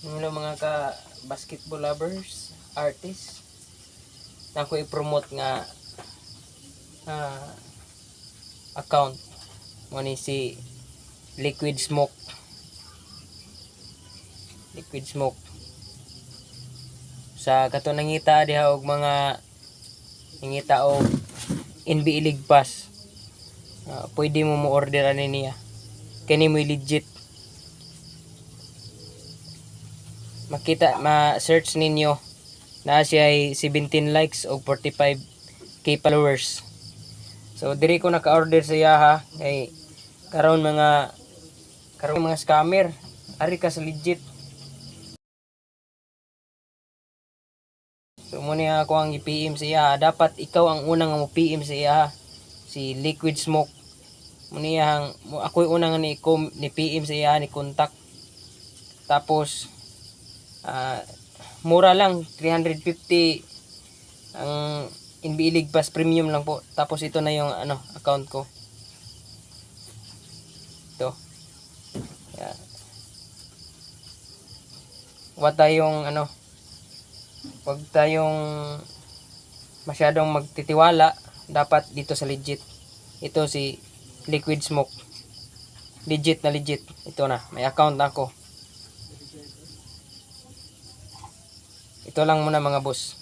Hello mga ka basketball lovers, artists. Na ako i-promote nga ah, account mo ni si Liquid Smoke. Liquid Smoke. Sa kato nangita diha og mga nangita og NBA League Pass. Ah, pwede mo mo order ani niya. Kani mo legit makita ma-search ninyo na siya ay 17 likes o 45k followers. So diri ko naka-order sa iya ha kay karon mga karon mga scammer ari ka sa legit. So mo niya ako ang i-PM sa iya. Dapat ikaw ang unang mo PM sa iya. Si Liquid Smoke. Mo niya ang ako yung unang ni ni PM sa iya ni contact. Tapos Ah, mura lang 350 ang NBA Pass premium lang po. Tapos ito na yung ano account ko. Ito. Yeah. wag tayong ano wag tayong masyadong magtitiwala. Dapat dito sa legit. Ito si Liquid Smoke. Legit na legit. Ito na. May account na ako Ito lang muna mga boss.